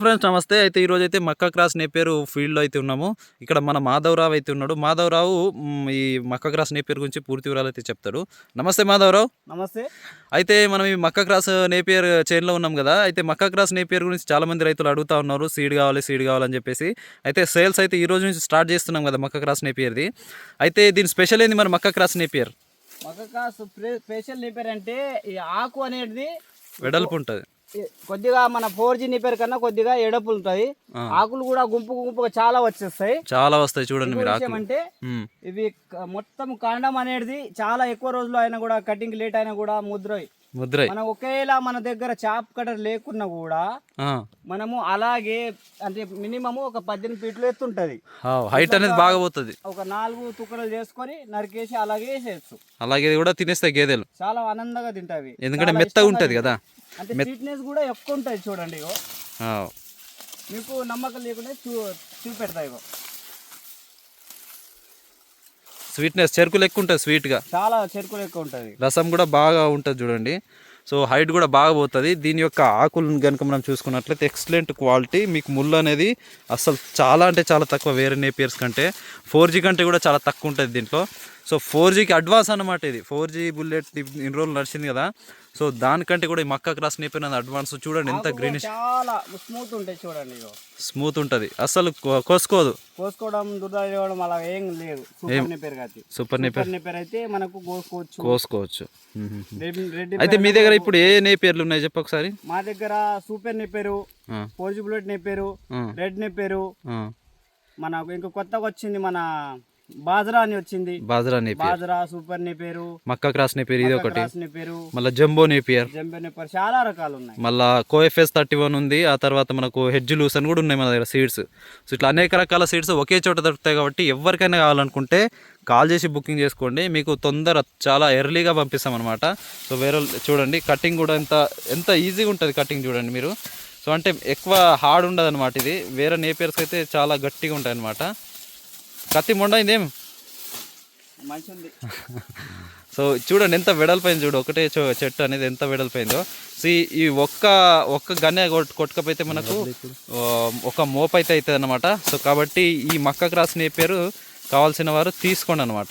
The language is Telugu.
ఫ్రెండ్స్ నమస్తే. అయితే ఈరోజు అయితే మక్కా క్రాస్ నేపేరు ఫీల్డ్లో అయితే ఉన్నాము. ఇక్కడ మన మాధవరావు అయితే ఉన్నాడు. మాధవరావు ఈ మక్కా క్రాస్ నేపేరు గురించి పూర్తి వివరాలు అయితే చెప్తాడు. నమస్తే మాధవరావు. నమస్తే. అయితే మనం ఈ మక్కా క్రాస్ నేపియర్ చైన్లో ఉన్నాం కదా. అయితే మక్కా క్రాస్ నేపియర్ గురించి చాలా మంది రైతులు అడుగుతా ఉన్నారు. సీడ్ కావాలి సీడ్ కావాలని చెప్పేసి. అయితే సేల్స్ అయితే ఈ రోజు నుంచి స్టార్ట్ చేస్తున్నాం కదా మక్కా క్రాస్ నేపియర్ది అయితే దీని స్పెషల్ ఏంది మరి మక్కా క్రాస్ నేపియర్ మక్క స్పెషల్ నిపేర్ అంటే ఈ ఆకు అనేది వెడల్పు ఉంటుంది. కొద్దిగా మన ఫోర్ జీ నిపేర్ కన్నా కొద్దిగా ఎడపులు. ఆకులు కూడా గుంపు గుంపుగా చాలా వచ్చేస్తాయి. చాలా వస్తాయి చూడండి మీరు ఆకులు. అంటే ఇవి మొత్తం కాండం అనేది చాలా ఎక్కువ రోజులు అయినా కూడా కటింగ్ లేట్ అయినా కూడా ముద్రయి. ముద్రై. మనం ఒకేలా మన దగ్గర చాప్ కటర్ లేకున్నా కూడా మనము అలాగే అంటే మినిమం ఒక పద్దెనిమిది ఫీట్లు ఎత్తుంటది. హైట్ అనేది బాగా పోతుంది ఒక నాలుగు తుక్కలు చేసుకొని నరికేసి అలాగే వేసేయచ్చు. అలాగే కూడా తినేస్తాయి గేదెలు. చాలా ఆనందంగా తింటావి. ఎందుకంటే మెత్తగా ఉంటుంది కదా. అంటే స్వీట్నెస్ కూడా ఎక్కువ ఉంటుంది చూడండి మీకు నమ్మకం లేకుండా చూ చూపెడతాయి స్వీట్నెస్ చెరుకులు ఎక్కువ ఉంటుంది స్వీట్గా. చాలా చెరుకులు ఎక్కువ ఉంటుంది. రసం కూడా బాగా ఉంటుంది చూడండి. సో హైట్ కూడా బాగా పోతుంది. దీని యొక్క ఆకులను కనుక మనం చూసుకున్నట్లయితే ఎక్సలెంట్ క్వాలిటీ. మీకు ముళ్ళు అనేది అసలు చాలా అంటే చాలా తక్కువ వేరే నేపియర్స్ కంటే. ఫోర్ జీ కంటే కూడా చాలా తక్కువ ఉంటుంది దీంట్లో. సో ఫోర్ జీకి అడ్వాన్స్ అన్నమాట ఇది. ఫోర్ జీ బుల్లెట్ ఇన్ని రోజులు నడిచింది కదా. సో దానికంటే కూడా ఈ మక్క క్రాస్ అనేది అడ్వాన్స్ చూడండి ఎంత గ్రీనిష్ చాలా స్మూత్ ఉంటాయి చూడండి స్మూత్ ఉంటుంది. అసలు కోసుకోదు. కోసుకోవడం అలా ఏం లేదు. సూపర్ సూపర్ నెప్పేరు అయితే. మనకు కోసుకోవచ్చు. కోసుకోవచ్చు. అయితే మీ దగ్గర ఇప్పుడు ఏ నేపియర్లు ఉన్నాయి చెప్పు ఒకసారి? మా దగ్గర సూపర్ నెప్పేరు ఆ, పోజి బుల్లెట్ నెప్పేరు ఆ, రెడ్ నెప్పేరు ఆ. మనకు ఇంకా కొత్తగా వచ్చింది మన బాజరా అని వచ్చింది. బాజరా నేపియర్ బాజరా సూపర్ నెప్పేరు మక్క క్రాస్ నేపియర్ ఇది ఒకటి. క్రాస్ మళ్ళీ జంబో నేపియర్ జంబే నెప్పేరు చాలా రకాలు ఉన్నాయి. మళ్ళా కోఎఫ్ఎస్ థర్టీ వన్ ఉంది. ఆ తర్వాత మనకు హెడ్జ్ లూస్ అని కూడా ఉన్నాయి మన దగ్గర సీడ్స్. సో ఇట్లా అనేక రకాల సీడ్స్ ఒకే చోట దొరుకుతాయి కాబట్టి ఎవరికైనా కావాలనుకుంటే కాల్ చేసి బుకింగ్ చేసుకోండి. మీకు తొందర చాలా ఎర్లీగా పంపిస్తాం అనమాట సో వేరే చూడండి కటింగ్ కూడా ఎంత ఎంత ఈజీగా ఉంటుంది కటింగ్ చూడండి మీరు. సో అంటే ఎక్కువ హార్డ్ ఉండదు అనమాట ఇది. వేరే నేపియర్స్ అయితే చాలా గట్టిగా ఉంటాయి అనమాట కత్తి మొండైందేం ఉంది సో చూడండి ఎంత వెడల్పోయింది చూడు. ఒకటే చెట్టు అనేది ఎంత వెడల్పోయిందో. సో ఈ- ఒక్క ఒక్క గన్నె కొట్- కొట్టుకపోతే మనకు ఒక మోపు అయితే అవుతుంది అనమాట సో కాబట్టి ఈ మక్క క్రాస్ నేపేరు కావాల్సిన వారు తీసుకోండి అనమాట